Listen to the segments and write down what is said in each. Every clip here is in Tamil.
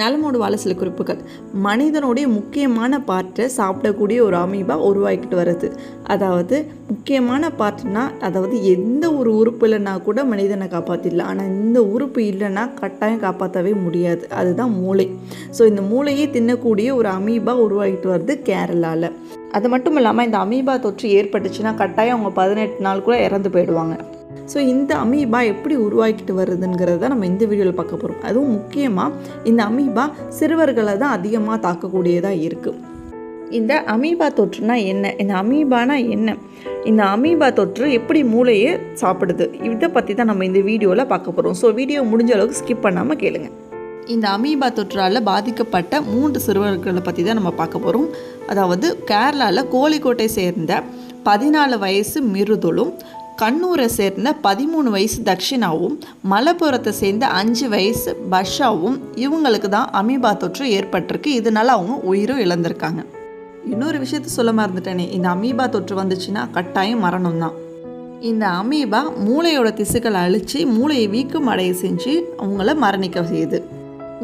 நலமோடு வாழ சில குறிப்புகள். மனிதனுடைய முக்கியமான பார்ட்டை சாப்பிடக்கூடிய ஒரு அமீபா உருவாக்கிட்டு வருது அதாவது முக்கியமான பார்ட்னா அதாவது எந்த ஒரு உறுப்பு இல்லைன்னா கூட மனிதனை காப்பாற்றிடலாம் ஆனால் இந்த உறுப்பு இல்லைன்னா கட்டாயம் காப்பாற்றவே முடியாது. அதுதான் மூளை. ஸோ இந்த மூளையை தின்னக்கூடிய ஒரு அமீபா உருவாகிட்டு வருது கேரளாவில் அது மட்டும் இல்லாமல் இந்த அமீபா தொற்று ஏற்பட்டுச்சுன்னா கட்டாயம் அவங்க பதினெட்டு நாள் கூட இறந்து போயிடுவாங்க. ஸோ இந்த அமீபா எப்படி உருவாக்கிட்டு வருதுங்கிறத நம்ம இந்த வீடியோவில் பார்க்க போகிறோம் அதுவும் முக்கியமாக இந்த அமீபா சிறுவர்களை தான் அதிகமாக தாக்கக்கூடியதாக இருக்குது இந்த அமீபா தொற்றுனா என்ன? இந்த அமீபானா என்ன? இந்த அமீபா தொற்று எப்படி மூளையை சாப்பிடுது? இதை பற்றி தான் நம்ம இந்த வீடியோவில் பார்க்க போகிறோம் ஸோ வீடியோ முடிஞ்ச அளவுக்கு ஸ்கிப் பண்ணாமல் கேளுங்க. இந்த அமீபா தொற்றால் பாதிக்கப்பட்ட மூன்று சிறுவர்களை பற்றி தான் நம்ம பார்க்க போகிறோம் அதாவது கேரளாவில் கோழிக்கோட்டை சேர்ந்த பதினாலு வயசு மிருதுலும் கண்ணூரை சேர்ந்த பதிமூணு வயசு தக்ஷினாவும் மலப்புரத்தை சேர்ந்த அஞ்சு வயசு பஷாவும் இவங்களுக்கு தான் அமீபா தொற்று ஏற்பட்டிருக்கு. இதனால அவங்க உயிரும் இழந்திருக்காங்க. இன்னொரு விஷயத்த சொல்ல மறந்துட்டேனே. இந்த அமீபா தொற்று வந்துச்சுன்னா கட்டாயம் மரணம் தான். இந்த அமீபா மூளையோட திசுக்களை அழித்து மூளையை வீக்கம் அடைய செஞ்சு அவங்கள மரணிக்க செய்யுது.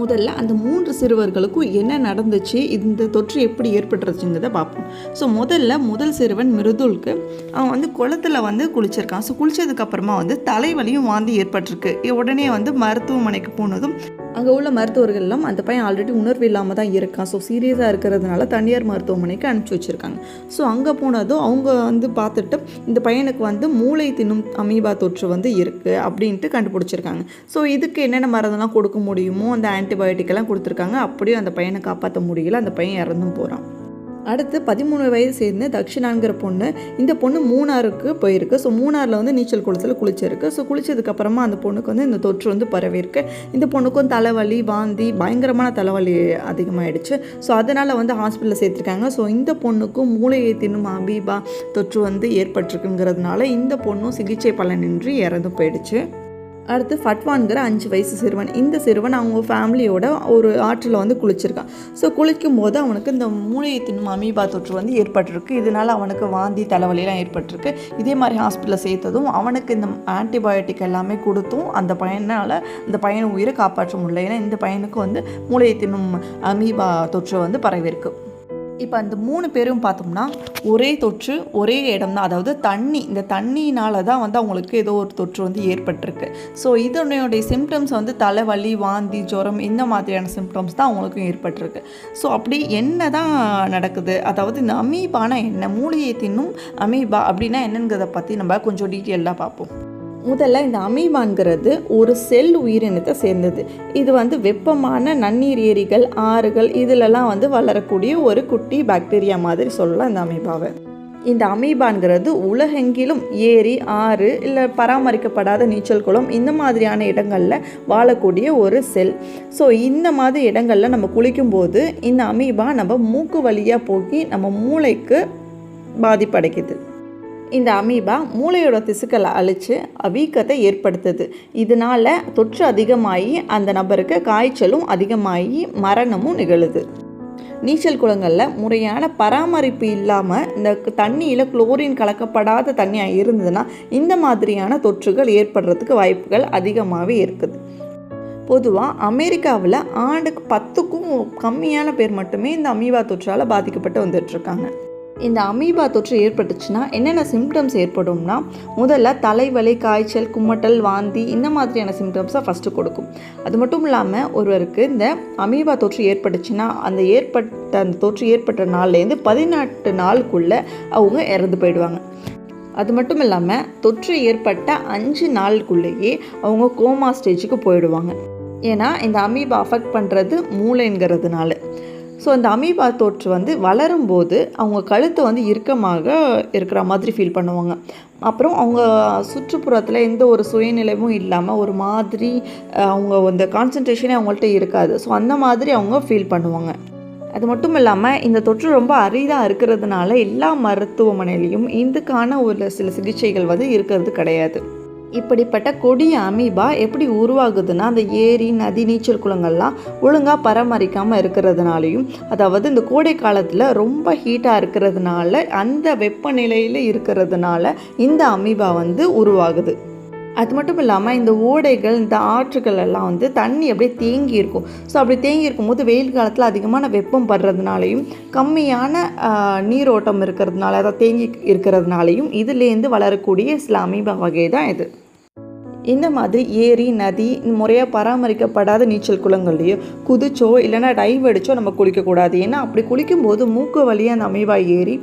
முதல்ல அந்த மூன்று சிறுவர்களுக்கும் என்ன நடந்துச்சு இந்த தொற்று எப்படி ஏற்பட்டுருச்சுங்கிறத பார்ப்போம். ஸோ முதல்ல முதல் சிறுவன் மிருதுலுக்கு அவன் வந்து குளத்துல வந்து குளிச்சிருக்கான். ஸோ குளிச்சதுக்கப்புறமா வந்து தலைவலியும் வாந்தி ஏற்பட்டிருக்கு. உடனே வந்து மருத்துவமனைக்கு போனதும் அங்கே உள்ள மருத்துவர்கள்லாம் அந்த பையன் ஆல்ரெடி உணர்வு இல்லாமல் தான் இருக்கான். ஸோ சீரியஸாக இருக்கிறதுனால தனியார் மருத்துவமனைக்கு அனுப்பிச்சி வச்சுருக்காங்க. ஸோ அங்கே போனதும் அவங்க வந்து பார்த்துட்டு இந்த பையனுக்கு வந்து மூளை தின்னும் அமீபா தொற்று வந்து இருக்குது அப்படின்ட்டு கண்டுபிடிச்சிருக்காங்க. ஸோ இதுக்கு என்னென்ன மருந்தெல்லாம் கொடுக்க முடியுமோ அந்த ஆன்டிபயோட்டிக்கெல்லாம் கொடுத்துருக்காங்க. அப்படியும் அந்த பையனை காப்பாற்ற முடியல. அந்த பையன் இறந்தும் போகிறான் அடுத்து பதிமூணு வயது சேர்ந்து தக்ஷிணாங்கிற பொண்ணு. இந்த பொண்ணு மூணாருக்கு போயிருக்கு. ஸோ மூணாரில் வந்து நீச்சல் குளத்தில் குளிச்சிருக்கு. ஸோ குளிச்சதுக்கப்புறமா அந்த பொண்ணுக்கு வந்து இந்த தொற்று வந்து பரவிருக்கு இந்த பொண்ணுக்கும் தலைவலி வாந்தி பயங்கரமான தலைவலி அதிகமாகிடுச்சு ஸோ அதனால் வந்து ஹாஸ்பிட்டலில் சேர்த்துருக்காங்க. ஸோ இந்த பொண்ணுக்கும் மூளையை தின்னும் அபீபா தொற்று வந்து ஏற்பட்டிருக்குங்கிறதுனால இந்த பொண்ணும் சிகிச்சை பலனின்றி இறந்து போயிடுச்சு. அடுத்து ஃபட்வான்கிற அஞ்சு வயசு சிறுவன். இந்த சிறுவன் அவங்க ஃபேமிலியோட ஒரு ஆற்றில் வந்து குளிச்சிருக்கான். ஸோ குளிக்கும் போது அவனுக்கு இந்த மூளையை தின்னும் அமீபா தொற்று வந்து ஏற்பட்டிருக்கு. இதனால் அவனுக்கு வாந்தி தலைவலிலாம் ஏற்பட்டிருக்கு. இதே மாதிரி ஹாஸ்பிட்டலில் சேர்த்ததும் அவனுக்கு இந்த ஆன்டிபயோட்டிக் எல்லாமே கொடுத்தும் அந்த பையனால் இந்த பையன் உயிரை காப்பாற்ற முடியல. ஏன்னா இந்த பையனுக்கு வந்து மூளையை தின்னும் அமீபா தொற்று வந்து பரவிருக்கு இப்போ அந்த மூணு பேரும் பார்த்தோம்னா ஒரே தொற்று ஒரே இடம் தான் அதாவது தண்ணி இந்த தண்ணியினால தான் வந்து அவங்களுக்கு ஏதோ ஒரு தொற்று வந்து ஏற்பட்டிருக்கு. ஸோ இதனுடைய சிம்டம்ஸ் வந்து தலைவலி வாந்தி ஜுரம் இந்த மாதிரியான சிம்டம்ஸ் தான் அவங்களுக்கும் ஏற்பட்டிருக்கு. ஸோ அப்படி என்ன தான் நடக்குது? அதாவது இந்த அமீபானா என்ன? மூலிகை தின்னும் அமீபா அப்படின்னா என்னங்கிறத பற்றி நம்ம கொஞ்சம் டீட்டெயிலாக பார்ப்போம். முதல்ல இந்த அமீபான்கிறது ஒரு செல் உயிரினத்தை சேர்ந்தது. இது வந்து வெப்பமான நன்னீர் ஏரிகள் ஆறுகள் இதிலெல்லாம் வந்து வளரக்கூடிய ஒரு குட்டி பாக்டீரியா மாதிரி சொல்லலாம் இந்த அமீபாவை. இந்த அமீபான்கிறது உலகெங்கிலும் ஏரி ஆறு இல்லை பராமரிக்கப்படாத நீச்சல் குளம் இந்த மாதிரியான இடங்களில் வாழக்கூடிய ஒரு செல். ஸோ இந்த மாதிரி இடங்களில் நம்ம குளிக்கும்போது இந்த அமீபா நம்ம மூக்கு வழியாக போக்கி நம்ம மூளைக்கு பாதிப்படைக்குது. இந்த அமீபா மூளையோட திசுக்களை அழித்து வீக்கத்தை ஏற்படுத்துது. இதனால் தொற்று அதிகமாகி அந்த நபருக்கு காய்ச்சலும் அதிகமாகி மரணமும் நிகழுது. நீச்சல் குளங்களில் முறையான பராமரிப்பு இல்லாமல் இந்த தண்ணியில் குளோரின் கலக்கப்படாத தண்ணியாக இருந்ததுன்னா இந்த மாதிரியான தொற்றுகள் ஏற்படுறதுக்கு வாய்ப்புகள் அதிகமாகவே இருக்குது. பொதுவாக அமெரிக்காவில் ஆண்டுக்கு பத்துக்கும் கம்மியான பேர் மட்டுமே இந்த அமீபா தொற்றால் பாதிக்கப்பட்டு வந்துட்டுருக்காங்க இந்த அமீபா தொற்று ஏற்பட்டுச்சுன்னா என்னென்ன சிம்டம்ஸ் ஏற்படும்னா முதல்ல தலைவலி காய்ச்சல் குமட்டல் வாந்தி இந்த மாதிரியான சிம்டம்ஸை ஃபஸ்ட்டு கொடுக்கும். அது மட்டும் இல்லாமல் ஒருவருக்கு இந்த அமீபா தொற்று ஏற்பட்டுச்சுன்னா அந்த ஏற்பட்ட அந்த தொற்று ஏற்பட்ட நாள்லேருந்து பதினெட்டு நாளுக்குள்ளே அவங்க இறந்து போயிடுவாங்க. அது மட்டும் இல்லாமல் தொற்று ஏற்பட்ட அஞ்சு நாளுக்குள்ளேயே அவங்க கோமா ஸ்டேஜுக்கு போயிடுவாங்க. ஏன்னா இந்த அமீபா அஃபெக்ட் பண்ணுறது மூளைங்கிறதுனால. ஸோ அந்த அமீபா தொற்று வந்து வளரும் போது அவங்க கழுத்தை வந்து இறுக்கமாக இருக்கிற மாதிரி ஃபீல் பண்ணுவாங்க. அப்புறம் அவங்க சுற்றுப்புறத்தில் எந்த ஒரு சுயநிலைவும் இல்லாமல் ஒரு மாதிரி அவங்க அந்த கான்சன்ட்ரேஷனே அவங்கள்ட்ட இருக்காது. ஸோ அந்த மாதிரி அவங்க ஃபீல் பண்ணுவாங்க. அது மட்டும் இல்லாமல் இந்த தொற்று ரொம்ப அரிதாக இருக்கிறதுனால எல்லா மருத்துவமனையிலையும் இதுக்கான ஒரு சில சிகிச்சைகள் வந்து இருக்கிறது கிடையாது. இப்படிப்பட்ட கொடிய அமீபா எப்படி உருவாகுதுன்னா அந்த ஏரி நதி நீச்சல் குளங்கள்லாம் ஒழுங்காக பராமரிக்காமல் இருக்கிறதுனாலையும் அதாவது இந்த கோடை காலத்தில் ரொம்ப ஹீட்டாக இருக்கிறதுனால அந்த வெப்பநிலையில் இருக்கிறதுனால இந்த அமீபா வந்து உருவாகுது. அது மட்டும் இல்லாமல் இந்த ஓடைகள் இந்த ஆற்றுகள் எல்லாம் வந்து தண்ணி அப்படியே தேங்கி இருக்கும். ஸோ அப்படி தேங்கி இருக்கும்போது வெயில் காலத்தில் அதிகமான வெப்பம் படுறதுனாலையும் கம்மியான நீரோட்டம் இருக்கிறதுனால அதாவது தேங்கி இருக்கிறதுனாலையும் இதுலேருந்து வளரக்கூடிய சில அமீபா வகை தான் இது. இந்த மாதிரி ஏரி நதி முறையாக பராமரிக்கப்படாத நீச்சல் குளங்கள்லையோ குதிச்சோ இல்லைன்னா டைவ் அடித்தோ நம்ம குளிக்கக்கூடாது. ஏன்னா அப்படி குளிக்கும்போது மூக்கு வழியாக அந்த அமீபா ஏறி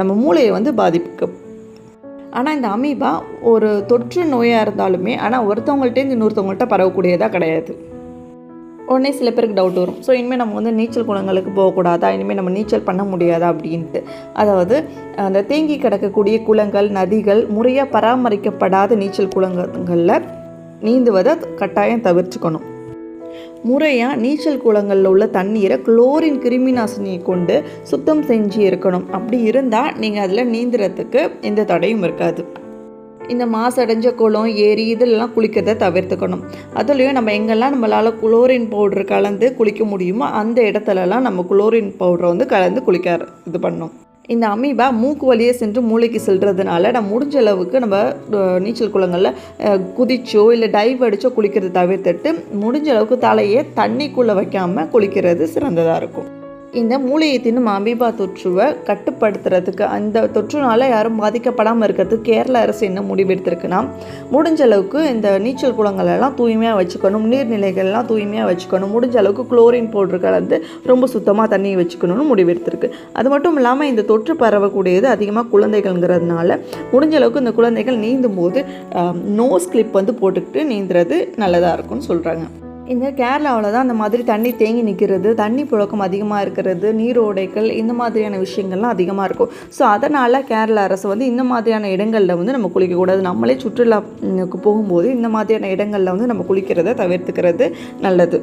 நம்ம மூளையை வந்து பாதிக்க ஆனால் இந்த அமீபா ஒரு தொற்று நோயாக இருந்தாலுமே ஆனால் ஒருத்தவங்கள்ட்டேருந்து இன்னொருத்தவங்கள்ட்ட பரவக்கூடியதாக கிடையாது. உடனே சில பேருக்கு டவுட் வரும். ஸோ இனிமேல் நம்ம வந்து நீச்சல் குளங்களுக்கு போகக்கூடாதா? இனிமேல் நம்ம நீச்சல் பண்ண முடியாதா? அப்படின்ட்டு. அதாவது அந்த தேங்கி கிடக்கக்கூடிய குளங்கள் நதிகள் முறையாக பராமரிக்கப்படாத நீச்சல் குளங்களில் நீந்துவதை கட்டாயம் தவிர்த்துக்கணும். முறையாக நீச்சல் குளங்களில் உள்ள தண்ணீரை குளோரின் கிருமி நாசினியை கொண்டு சுத்தம் செஞ்சு இருக்கணும். அப்படி இருந்தால் நீங்கள் அதில் நீந்துறதுக்கு எந்த தடையும் இருக்காது. இந்த மாசடைஞ்ச குளம் ஏரி இதெல்லாம் குளிக்கிறத தவிர்த்துக்கணும். அதுலேயும் நம்ம எங்கெல்லாம் நம்மளால் குளோரின் பவுடர் கலந்து குளிக்க முடியுமோ அந்த இடத்துலலாம் நம்ம குளோரின் பவுடரை வந்து கலந்து குளிக்க இது பண்ணணும். இந்த அமீபா மூக்கு வழியே சென்று மூளைக்கு செல்றதுனால நம்ம முடிஞ்ச அளவுக்கு நம்ம நீச்சல் குளங்களில் குதிச்சோ இல்லை டைவ் அடிச்சோ குளிக்கிறத தவிர்த்துட்டு முடிஞ்ச அளவுக்கு தலையே தண்ணிக்குள்ளே வைக்காமல் குளிக்கிறது சிறந்ததாக இருக்கும். இந்த மூளையை தின்னும் அமீபா தொற்றுவை கட்டுப்படுத்துறதுக்கு அந்த தொற்றுனால யாரும் பாதிக்கப்படாமல் இருக்கிறதுக்கு கேரள அரசு என்ன முடிவெடுத்திருக்குன்னா முடிஞ்ச அளவுக்கு இந்த நீச்சல் குளங்களெல்லாம் தூய்மையாக வச்சுக்கணும் நீர்நிலைகள்லாம் தூய்மையாக வச்சுக்கணும் முடிஞ்ச அளவுக்கு குளோரின் பவுடர் கலந்து ரொம்ப சுத்தமாக தண்ணியை வச்சுக்கணும்னு முடிவெடுத்திருக்கு அது மட்டும் இல்லாமல் இந்த தொற்று பரவக்கூடியது அதிகமாக குழந்தைகள்ங்கிறதுனால முடிஞ்ச அளவுக்கு இந்த குழந்தைகள் நீந்தும் போது நோஸ் கிளிப் வந்து போட்டுக்கிட்டு நீந்துறது நல்லதாக இருக்கும்னு சொல்கிறாங்க இந்த கேரளாவில் தான் அந்த மாதிரி தண்ணி தேங்கி நிற்கிறது தண்ணி புழக்கம் அதிகமாக இருக்கிறது நீரோடைகள் இந்த மாதிரியான விஷயங்கள்லாம் அதிகமாக இருக்கும். ஸோ அதனால் கேரளா அரசு வந்து இந்த மாதிரியான இடங்களில் வந்து நம்ம குளிக்கக்கூடாது. நம்மளே சுற்றுலாவுக்கு போகும்போது இந்த மாதிரியான இடங்களில் வந்து நம்ம குளிக்கிறத தவிர்த்துக்கிறது நல்லது.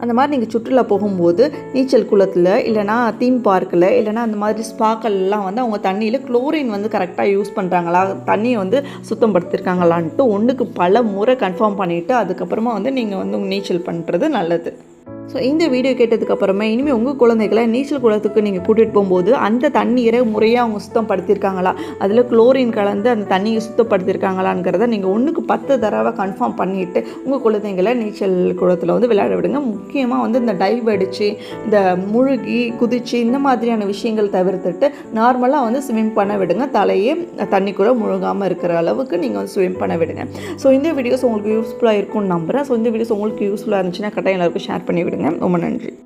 அந்த மாதிரி நீங்கள் சுற்றுலா போகும்போது நீச்சல் குளத்தில் இல்லைனா தீம் பார்க்கில் இல்லைனா அந்த மாதிரி ஸ்பாக்கள்லாம் வந்து அவங்க தண்ணியில் குளோரின் வந்து கரெக்டாக யூஸ் பண்ணுறாங்களா தண்ணியை வந்து சுத்தம் படுத்திருக்காங்களான்ட்டு ஒன்றுக்கு பல முறை கன்ஃபார்ம் பண்ணிவிட்டு அதுக்கப்புறமா வந்து நீங்கள் வந்து நீச்சல் பண்ணுறது நல்லது. ஸோ இந்த வீடியோ கேட்டதுக்கப்புறமா இனிமேல் உங்கள் குழந்தைகளை நீச்சல் குளத்துக்கு நீங்கள் கூட்டிகிட்டு போகும்போது அந்த தண்ணீரை முறையாக அவங்க சுத்தம் படுத்தியிருக்காங்களா அதில் குளோரின் கலந்து அந்த தண்ணியை சுத்தப்படுத்தியிருக்காங்களாங்கிறத நீங்கள் ஒன்றுக்கு பத்து தடவை கன்ஃபார்ம் பண்ணிவிட்டு உங்கள் குழந்தைங்களை நீச்சல் குளத்தில் வந்து விளையாட விடுங்க. முக்கியமாக வந்து இந்த டைவ் அடித்து இந்த முழுகி குதிச்சு இந்த மாதிரியான விஷயங்கள் தவிர்த்துட்டு நார்மலாக வந்து ஸ்விம் பண்ண விடுங்க. தலையே தண்ணிக்குள்ளே முழுகாமல் இருக்கிற அளவுக்கு நீங்கள் வந்து ஸ்விம் பண்ண விடுங்க. ஸோ இந்த வீடியோஸ் உங்களுக்கு யூஸ்ஃபுல்லாக இருக்கும்னு நம்புகிறேன் ஸோ இந்த வீடியோஸ் உங்களுக்கு யூஸ்ஃபுல்லாக இருந்துச்சுன்னா கட்டாயம் எல்லாருக்கும் ஷேர் பண்ணி விடுங்க. ரொம்ப நன்றி.